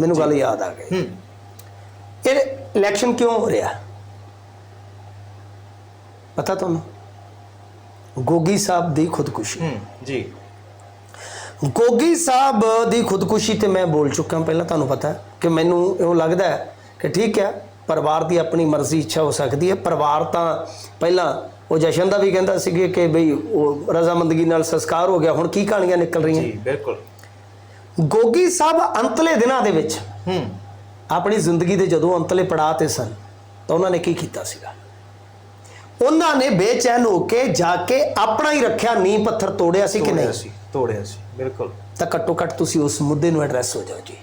ਮੈਨੂੰ ਗੱਲ ਯਾਦ ਆ ਗਈ। ਹੂੰ। ਇਹ ਇਲੈਕਸ਼ਨ ਕਿਉਂ ਹੋ ਰਿਹਾ? ਪਤਾ ਤੁਹਾਨੂੰ? ਗੋਗੀ ਸਾਹਿਬ ਦੀ ਖੁਦਕੁਸ਼ੀ। ਹੂੰ ਜੀ। ਗੋਗੀ ਸਾਹਿਬ ਦੀ ਖੁਦਕੁਸ਼ੀ ਤੇ ਮੈਂ ਬੋਲ ਚੁੱਕਾ ਪਹਿਲਾਂ ਤੁਹਾਨੂੰ ਪਤਾ ਕਿ ਮੈਨੂੰ ਇਉਂ ਲੱਗਦਾ ਹੈ ਕਿ ਠੀਕ ਹੈ ਪਰਿਵਾਰ ਦੀ ਆਪਣੀ ਮਰਜ਼ੀ ਇੱਛਾ ਹੋ ਸਕਦੀ ਹੈ। ਪਰਿਵਾਰ ਤਾਂ ਪਹਿਲਾਂ ਉਹ ਜਸ਼ਨ ਦਾ ਵੀ ਕਹਿੰਦਾ ਸੀਗੇ ਕਿ ਬਈ ਉਹ ਰਜ਼ਾਮੰਦਗੀ ਨਾਲ ਸੰਸਕਾਰ ਹੋ ਗਿਆ। ਹੁਣ ਕੀ ਕਹਾਣੀਆਂ ਨਿਕਲ ਰਹੀਆਂ? ਜੀ ਬਿਲਕੁਲ। ਗੋਗੀ ਸਾਹਿਬ ਅੰਤਲੇ ਦਿਨਾਂ ਦੇ ਵਿੱਚ ਹੂੰ। ਆਪਣੀ ਜ਼ਿੰਦਗੀ ਦੇ ਜਦੋਂ ਅੰਤਲੇ ਪੜਾਅ ਤੇ ਸਨ ਤਾਂ ਉਹਨਾਂ ਨੇ ਕੀ ਕੀਤਾ ਸੀਗਾ? ਉਹਨਾਂ ਨੇ ਬੇਚੈਨ ਹੋ ਕੇ ਜਾ ਕੇ ਆਪਣਾ ਹੀ ਰੱਖਿਆ ਨੀਂਹ ਪੱਥਰ ਤੋੜਿਆ ਸੀ ਕਿ ਤੋੜਿਆ ਨਹੀਂ? ਸੀ ਤੋੜਿਆ ਸੀ ਬਿਲਕੁਲ। ਤਾਂ ਘੱਟੋ ਘੱਟ ਤੁਸੀਂ ਉਸ ਮੁੱਦੇ ਨੂੰ ਐਡਰੈਸ ਹੋ ਜਾਓ ਜੀ।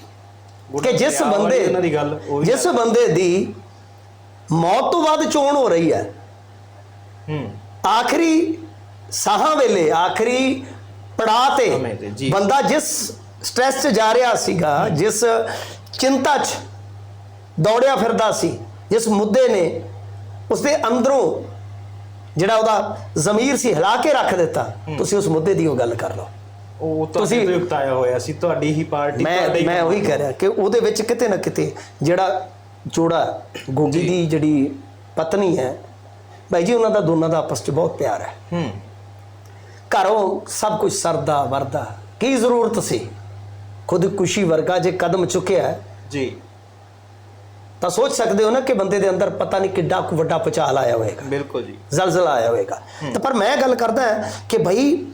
ਕਿ ਜਿਸ ਬੰਦੇ ਦੀ ਗੱਲ ਜਿਸ ਬੰਦੇ ਦੀ ਮੌਤ ਤੋਂ ਬਾਅਦ ਚੋਣ ਹੋ ਰਹੀ ਹੈ। ਹੂੰ। ਆਖਰੀ ਸਾਹਾਂ ਵੇਲੇ ਆਖਰੀ ਪੜਾਅ ਤੇ। ਬੰਦਾ ਜਿਸ ਸਟ੍ਰੈਸ 'ਚ ਜਾ ਰਿਹਾ ਸੀਗਾ ਜਿਸ ਚਿੰਤਾ 'ਚ ਦੌੜਿਆ ਫਿਰਦਾ ਸੀ ਜਿਸ ਮੁੱਦੇ ਨੇ ਉਸਦੇ ਅੰਦਰੋਂ ਜਿਹੜਾ ਉਹਦਾ ਜ਼ਮੀਰ ਸੀ ਹਿਲਾ ਕੇ ਰੱਖ ਦਿੱਤਾ। ਤੁਸੀਂ ਉਸ ਮੁੱਦੇ ਦੀ ਉਹ ਗੱਲ ਕਰ ਲਓ। ਉਹ ਤੁਸੀਂ- ਤੁਸੀਂ ਤੋਂ ਉਕਤਾਇਆ ਹੋਇਆ ਸੀ ਤੁਹਾਡੀ ਹੀ ਪਾਰਟੀ ਮੈਂ ਤੁਹਾਡਾ ਹੀ ਮੈਂ ਉਹੀ ਕਹਿ ਰਿਹਾ ਕਿ ਉਹਦੇ ਵਿੱਚ ਕਿਤੇ ਨਾ ਕਿਤੇ ਜਿਹੜਾ ਜੋੜਾ ਗੋਗੀ ਦੀ ਜਿਹੜੀ ਪਤਨੀ ਹੈ ਭਾਈ ਜੀ ਉਹਨਾਂ ਦਾ ਦੋਨਾਂ ਦਾ ਆਪਸ 'ਚ ਬਹੁਤ ਪਿਆਰ ਹੈ। ਹੂੰ। ਘਰੋਂ ਸਭ ਕੁਝ ਸਰਦਾ ਵਰਦਾ ਕੀ ਜ਼ਰੂਰਤ ਸੀ? ਖੁਦ ਖੁਸ਼ੀ ਵਰਗਾ ਜੇ ਕਦਮ ਚੁੱਕਿਆ ਹੈ, ਜੀ। ਤਾਂ ਸੋਚ ਸਕਦੇ ਹੋ ਨਾ ਕਿ ਬੰਦੇ ਦੇ ਅੰਦਰ ਪਤਾ ਨਹੀਂ ਕਿੱਡਾ ਕੁ ਵੱਡਾ ਪਚਾਲ ਆਇਆ ਹੋਵੇਗਾ। ਬਿਲਕੁਲ ਜੀ। ਜ਼ਲਜ਼ਲਾ ਆਇਆ ਹੋਵੇਗਾ। ਤਾਂ ਪਰ ਮੈਂ ਗੱਲ ਕਰਦਾ ਹਾਂ ਕਿ ਭਾਈ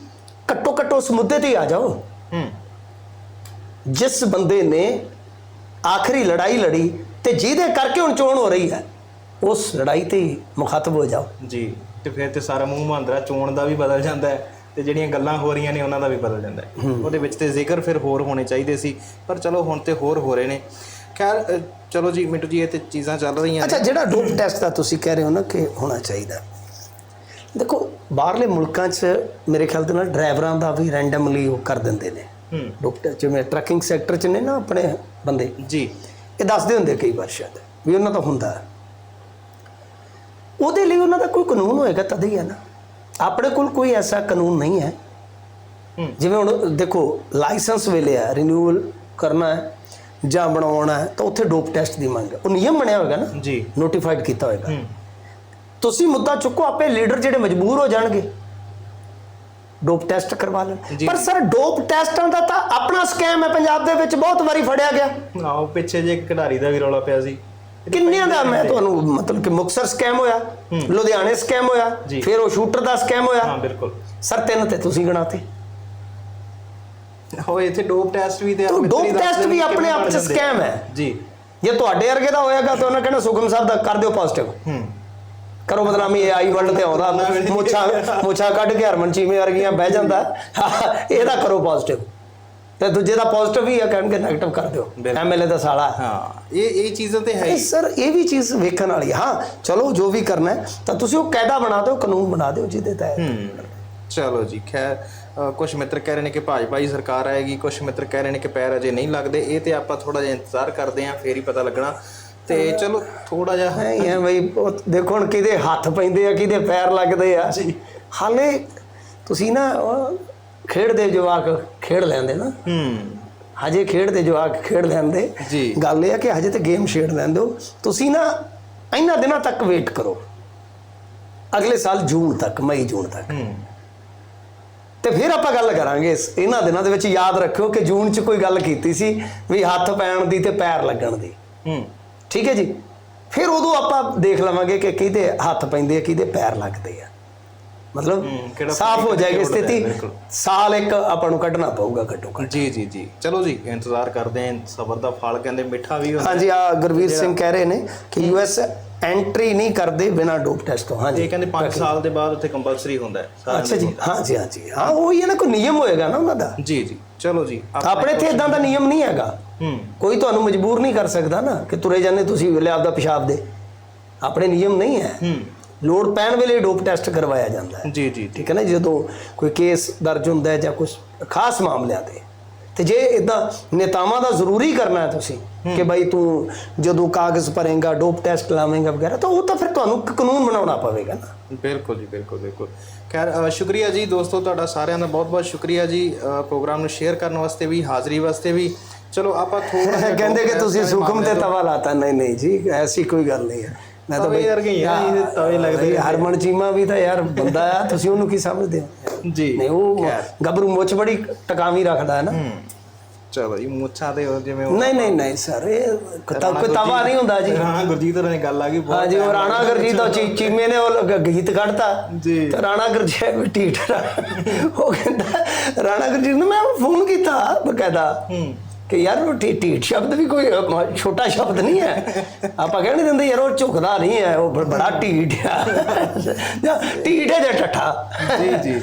ਘੱਟੋ ਘੱਟ ਉਸ ਮੁੱਦੇ ਤੇ ਆ ਜਾਓ। ਹੂੰ। ਜਿਸ ਬੰਦੇ ਨੇ ਆਖਰੀ ਲੜਾਈ ਲੜੀ ਤੇ ਜਿਹਦੇ ਕਰਕੇ ਹੁਣ ਚੋਣ ਹੋ ਰਹੀ ਹੈ ਉਸ ਲੜਾਈ ਤੇ ਮੁਖਾਤਬ ਹੋ ਜਾਓ। ਜੀ। ਤੇ ਫਿਰ ਤੇ ਸਾਰਾ ਮੂੰਹ ਮਾਂਦਰਾ ਚੋਣ ਦਾ ਵੀ ਬਦਲ ਜਾਂਦਾ ਹੈ। ਤੇ ਜਿਹੜੀਆਂ ਗੱਲਾਂ ਹੋ ਰਹੀਆਂ ਨੇ ਉਹਨਾਂ ਦਾ ਵੀ ਬਦਲ ਜਾਂਦਾ ਹੈ। ਉਹਦੇ ਵਿੱਚ ਤੇ ਜ਼ਿਕਰ ਫਿਰ ਹੋਰ ਹੋਣੇ ਚਾਹੀਦੇ ਸੀ ਪਰ ਚਲੋ ਹੁਣ ਤੇ ਹੋਰ ਹੋ ਰਹੇ ਨੇ। ਖੈਰ ਚਲੋ ਜੀ ਮਿੰਟੂ ਜੀ ਇਹ ਤੇ ਚੀਜ਼ਾਂ ਚੱਲ ਰਹੀਆਂ ਅੱਛਾ ਜਿਹੜਾ ਡੋਪ ਟੈਸਟ ਦਾ ਤੁਸੀਂ ਕਹਿ ਰਹੇ ਹੋ ਨਾ ਕਿ ਹੋਣਾ ਚਾਹੀਦਾ। ਦੇਖੋ ਬਾਹਰਲੇ ਮੁਲਕਾਂ 'ਚ ਮੇਰੇ ਖਿਆਲ ਦੇ ਨਾਲ ਡਰਾਈਵਰਾਂ ਦਾ ਵੀ ਰੈਂਡਮਲੀ ਉਹ ਕਰ ਦਿੰਦੇ ਨੇ। ਡੋਪ ਟੈਸਟ ਜਿਵੇਂ ਟਰੱਕਿੰਗ ਸੈਕਟਰ 'ਚ ਨੇ ਨਾ ਆਪਣੇ ਬੰਦੇ। ਜੀ। ਇਹ ਦੱਸਦੇ ਹੁੰਦੇ ਕਈ ਵਾਰ ਸ਼ਾਇਦ ਵੀ ਉਹਨਾਂ ਦਾ ਹੁੰਦਾ। ਉਹਦੇ ਲਈ ਉਹਨਾਂ ਦਾ ਕੋਈ ਕਾਨੂੰਨ ਹੋਏਗਾ ਤਦ ਹੀ ਹੈ ਨਾ। ਆਪਣੇ ਕੋਲ ਕੋਈ ਐਸਾ ਕਾਨੂੰਨ ਨਹੀਂ ਹੈ। ਜਿਵੇਂ ਹੁਣ ਦੇਖੋ ਲਾਇਸੈਂਸ ਵੇਲੇ ਹੈ ਰਿਨਿਊਅਲ ਕਰਨਾ ਹੈ ਜਾਂ ਬਣਾਉਣਾ ਹੈ ਤਾਂ ਉੱਥੇ ਡੋਪ ਟੈਸਟ ਦੀ ਮੰਗ ਹੈ। ਉਹ ਨਿਯਮ ਬਣਿਆ ਹੋਏਗਾ ਨਾ? ਜੀ। ਨੋਟੀਫਾਈਡ ਕੀਤਾ ਹੋਏਗਾ। ਤੁਸੀਂ ਮੁੱਦਾ ਚੁੱਕੋ ਆਪੇ ਲੀਡਰ ਜਿਹੜੇ ਮਜਬੂਰ ਹੋ ਜਾਣਗੇ। ਡੋਪ ਟੈਸਟ ਕਰਵਾ ਲੈਣ। ਪਰ। ਸਰ ਡੋਪ ਟੈਸਟਾਂ ਦਾ ਤਾਂ ਆਪਣਾ ਸਕੈਮ ਹੈ। ਪੰਜਾਬ ਦੇ ਵਿੱਚ ਬਹੁਤ ਵਾਰੀ ਫੜਿਆ ਗਿਆ। ਆਓ ਪਿੱਛੇ ਜੇ ਇੱਕ ਖਿਡਾਰੀ ਦਾ ਵੀ ਰੌਲਾ ਪਿਆ ਸੀ। ਕਿੰਨਿਆਂ ਦਾ ਮੈਂ ਤੁਹਾਨੂੰ ਮਤਲਬ ਕਿ ਮੁਕਸਰ ਸਕੈਮ ਹੋਇਆ ਲੁਧਿਆਣੇ ਸਕੈਮ ਹੋਇਆ ਜੀ। ਫਿਰ ਉਹ ਸ਼ੂਟਰ ਦਾ ਸਕੈਮ ਹੋਇਆ। ਹਾਂ ਬਿਲਕੁਲ। ਸਰ ਤਿੰਨ ਤੇ ਤੁਸੀਂ ਗਣਾਤੇ। ਹੋਏ ਇੱਥੇ ਡੋਪ ਟੈਸਟ ਵੀ ਤੇ ਡੋਪ ਟੈਸਟ ਵੀ ਆਪਣੇ ਆਪ ਚ। ਸਕੈਮ ਹੈ। ਜੀ। ਜੇ ਤੁਹਾਡੇ ਵਰਗੇ ਦਾ ਹੋਏਗਾ ਤਾਂ ਉਹਨਾਂ ਕਹਿਣਾ ਸੁਖਮ ਸਾਹਿਬ ਦਾ ਕਰ ਦਿਓ ਪੋਜ਼ਿਟਿਵ ਹੂੰ। ਕਰੋ ਬਦਨਾਮੀ ਇਹ ਆਈ ਵਰਲਡ ਤੇ ਆਉਂਦਾ। ਮੁੱਛਾਂ ਮੁੱਛਾਂ ਕੱਢ ਕੇ ਹਰਮਨ ਚੀਮੇ ਵਰਗੀਆਂ ਬਹਿ ਜਾਂਦਾ। ਇਹਦਾ ਕਰੋ ਪੋਜ਼ਿਟਿਵ ਤੇ ਦੂਜੇ ਦਾ ਪੋਜ਼ਿਟਿਵ ਵੀ ਆ ਕਹਿਣਗੇ 네ਗੇਟਿਵ ਕਰ ਦਿਓ। ਐਮਐਲਏ ਦਾ ਸਾਲਾ ਹੈ। ਹਾਂ ਇਹ ਇਹ ਚੀਜ਼ਾਂ ਤੇ ਹੈ ਹੀ ਸਰ ਇਹ ਵੀ ਚੀਜ਼ ਵੇਖਣ ਵਾਲੀ ਹੈ। ਹਾਂ ਚਲੋ ਜੋ ਵੀ ਕਰਨਾ ਹੈ ਤਾਂ ਤੁਸੀਂ ਉਹ ਕਾਇਦਾ ਬਣਾ ਦਿਓ ਕਾਨੂੰਨ ਬਣਾ ਦਿਓ ਜਿਹਦੇ ਤਹਿਤ ਹੂੰ ਚਲੋ ਜੀ ਖੈਰ ਕੁਝ ਮਿੱਤਰ ਕਹਿ ਰਹੇ ਨੇ ਕਿ ਭਾਜਪਾ ਹੀ ਸਰਕਾਰ ਆਏਗੀ ਕੁਝ ਮਿੱਤਰ ਕਹਿ ਰਹੇ ਨੇ ਕਿ ਪੈਰ ਅਜੇ ਨਹੀਂ ਲੱਗਦੇ ਇਹ ਤੇ ਆਪਾਂ ਥੋੜਾ ਜਿਹਾ ਇੰਤਜ਼ਾਰ ਕਰਦੇ ਆਂ ਫੇਰ ਹੀ ਪਤਾ ਲੱਗਣਾ ਤੇ ਚਲੋ ਥੋੜਾ ਜਿਹਾ ਨਹੀਂ ਹੈ ਬਈ ਉਹ ਦੇਖੋ ਹੁਣ ਕਿਹਦੇ ਹੱਥ ਪੈਂਦੇ ਆ ਕਿਹਦੇ ਪੈਰ ਲੱਗਦੇ ਆ ਜੀ। ਹਾਲੇ ਤੁਸੀਂ ਨਾ ਖੇਡਦੇ ਜਵਾਕ ਖੇਡ ਲੈਂਦੇ ਨਾ। ਹੂੰ। ਹਜੇ ਖੇਡਦੇ ਜਵਾਕ ਖੇਡ ਲੈਂਦੇ। ਜੀ। ਗੱਲ ਇਹ ਆ ਕਿ ਹਜੇ ਤੇ ਗੇਮ ਛੇੜ ਲੈਂਦੇ ਹੋ। ਤੁਸੀਂ ਨਾ ਇਹਨਾਂ ਦਿਨਾਂ ਤੱਕ ਵੇਟ ਕਰੋ। ਅਗਲੇ ਸਾਲ ਜੂਨ ਤੱਕ ਮਈ ਜੂਨ ਤੱਕ। ਹੂੰ। ਤੇ ਫਿਰ ਆਪਾਂ ਗੱਲ ਕਰਾਂਗੇ ਇਹਨਾਂ ਦਿਨਾਂ ਦੇ ਵਿੱਚ ਯਾਦ ਰੱਖਿਓ ਕਿ ਜੂਨ 'ਚ ਕੋਈ ਗੱਲ ਕੀਤੀ ਸੀ ਵੀ ਹੱਥ ਪੈਣ ਦੀ ਤੇ ਪੈਰ ਲੱਗਣ ਦੀ। ਹੂੰ। ਠੀਕ ਹੈ ਜੀ? ਫਿਰ ਉਦੋਂ ਆਪਾਂ ਦੇਖ ਲਵਾਂਗੇ ਕਿ ਕਿਹਦੇ ਹੱਥ ਪੈਂਦੇ ਆ ਕਿਹਦੇ ਪੈਰ ਲੱਗਦੇ ਆ। ਮਤਲਬ ਸਾਫ਼ ਹੋ ਜਾਏਗੀ ਹੈ, ਸਥਿਤੀ। ਸਾਲ ਇੱਕ ਆਪਾਂ ਨੂੰ ਕੱਢਣਾ ਪਊਗਾ ਘੱਟੋ ਘੱਟ। ਜੀ ਜੀ ਜੀ। ਚਲੋ ਜੀ ਇੰਤਜ਼ਾਰ ਕਰਦੇ ਆਂ ਸਬਰ ਦਾ ਫਲ ਕਹਿੰਦੇ ਮਿੱਠਾ ਵੀ ਹੁੰਦਾ। ਹਾਂਜੀ ਆ ਗੁਰਵੀਰ ਸਿੰਘ ਕਹਿ ਰਹੇ ਨੇ ਕਿ ਯੂਐਸ ਐਂਟਰੀ ਨਹੀਂ ਕਰਦੇ ਬਿਨਾ ਡੋਪ ਟੈਸਟ ਤੋਂ। ਹਾਂਜੀ। ਇਹ ਕਹਿੰਦੇ 5 ਸਾਲ ਦੇ ਬਾਅਦ ਉੱਥੇ ਕੰਪਲਸਰੀ ਹੁੰਦਾ ਹੈ ਅੱਛਾ ਜੀ ਹਾਂਜੀ ਹਾਂਜੀ। ਹਾਂ ਉਹ ਹੀ ਹੈ ਨਾ ਕੋਈ ਨਿਯਮ ਹੋਏਗਾ ਨਾ ਉਹਨਾਂ ਦਾ। ਜੀ ਜੀ। ਚਲੋ ਜੀ ਆਪਾਂ ਆਪਣੇ ਇੱਥੇ ਇਦਾਂ ਦਾ ਨਿਯਮ ਨਹੀਂ ਹੈਗਾ। ਹੂੰ। ਕੋਈ ਤੁਹਾਨੂੰ ਮਜਬੂਰ ਨਹੀਂ ਕਰ ਸਕਦਾ ਨਾ ਕਿ ਤੁਰੇ ਜਾਂਦੇ ਤੁਸੀਂ ਵੇਲੇ ਆਪਦਾ ਪਿਸ਼ਾਬ ਦੇ। ਆਪਣੇ ਨਿਯਮ ਨਹੀਂ ਹੈ। ਹੂੰ। ਲੋੜ ਪੈਣ ਵੇਲੇ ਡੋਪ ਟੈਸਟ ਕਰਵਾਇਆ ਜਾਂਦਾ ਹੈ। ਜੀ ਜੀ ਠੀਕ ਹੈ ਨਾ? ਜਦੋਂ ਕੋਈ ਕੇਸ ਦਰਜ ਹੁੰਦਾ ਹੈ ਜਾਂ ਕੁਝ ਖਾਸ ਮਾਮਲਿਆਂ ਤੇ। ਤੇ ਜੇ ਇਦਾਂ ਨੇਤਾਵਾਂ ਦਾ ਜ਼ਰੂਰੀ ਕਰਨਾ ਹੈ ਤੁਸੀਂ ਕਿ ਭਾਈ ਤੂੰ ਜਦੋਂ ਕਾਗਜ਼ ਭਰੇਗਾ ਡੋਪ ਟੈਸਟ ਲਾਵੇਂਗਾ ਵਗੈਰਾ ਤਾਂ ਉਹ ਤਾਂ ਫਿਰ ਤੁਹਾਨੂੰ ਕਾਨੂੰਨ ਬਣਾਉਣਾ ਪਵੇਗਾ ਨਾ। ਬਿਲਕੁਲ ਜੀ ਬਿਲਕੁਲ ਬਿਲਕੁਲ। ਖੈਰ ਸ਼ੁਕਰੀਆ ਜੀ ਦੋਸਤੋ ਤੁਹਾਡਾ ਸਾਰਿਆਂ ਦਾ ਬਹੁਤ ਬਹੁਤ ਸ਼ੁਕਰੀਆ ਜੀ ਪ੍ਰੋਗਰਾਮ ਨੂੰ ਸ਼ੇਅਰ ਕਰਨ ਵਾਸਤੇ ਵੀ ਹਾਜ਼ਰੀ ਵਾਸਤੇ ਵੀ। ਚਲੋ ਆਪਾਂ ਥੋੜਾ ਕਹਿੰਦੇ ਕਿ ਤੁਸੀਂ ਸੁਖਮ ਤੇ ਤਵਾ ਲਾਤਾ। ਨਹੀਂ ਨਹੀਂ ਜੀ ਐਸੀ ਕੋਈ ਗੱਲ ਨਹੀਂ ਹੈ। ਮੈਂ ਤਾਂ ਬਈ ਵਰਗੇ ਆ, ਇਹ ਤਵੇ ਲੱਗਦੇ ਹਰਮਨ ਚੀਮਾ ਵੀ ਤਾਂ ਯਾਰ ਬੰਦਾ ਆ ਤੁਸੀਂ ਉਹਨੂੰ ਕੀ ਸਮਝਦੇ ਹੋ? ਜੀ ਨਹੀਂ ਉਹ ਗੱਭਰੂ ਮੁੱਛ ਬੜੀ ਟਕਾਵੀ ਰੱਖਦਾ ਹੈ ਨਾ। ਚਲੋ ਜੀ ਮੁੱਛਾਂ ਤੇ ਜਿਵੇਂ ਨਹੀਂ ਨਹੀਂ ਨਹੀਂ ਸਰ ਇਹ ਕੁੱਤਾ ਕੋਈ ਤਵਾ ਨਹੀਂ ਹੁੰਦਾ ਜੀ। ਹਾਂ ਗੁਰਜੀਤ ਹੋਰਾਂ ਦੀ ਗੱਲ ਆ ਗਈ ਹਾਂ ਜੀ ਉਹ ਰਾਣਾ ਗੁਰਜੀਤ ਚੀ- ਚੀਮੇ ਨੇ ਉਹ ਗੀਤ ਕੱਢਤਾ। ਜੀ। ਤੇ ਰਾਣਾ ਗੁਰਜੀਤ ਵੀ ਢੀਠ ਉਹ ਕਹਿੰਦਾ ਰਾਣਾ ਗੁਰਜੀਤ ਨੂੰ ਮੈਂ ਫੋਨ ਕੀਤਾ ਬਕਾਇਦਾ। ਹੂੰ। ਕਿ ਯਾਰ ਉਹ ਢੀਠ ਸ਼ਬਦ ਵੀ ਕੋਈ ਛੋਟਾ ਸ਼ਬਦ ਨਹੀਂ ਹੈ। ਆਪਾਂ ਕਹਿ ਨਹੀਂ ਦਿੰਦੇ ਯਾਰ ਉਹ ਝੁਕਦਾ ਨਹੀਂ ਹੈ, ਉਹ ਬੜਾ ਢੀਠ ਆ। ਜਾਂ ਢੀਠ ਹੈ ਜਾਂ ਠੱਠਾ। ਜੀ ਜੀ ਜੀ।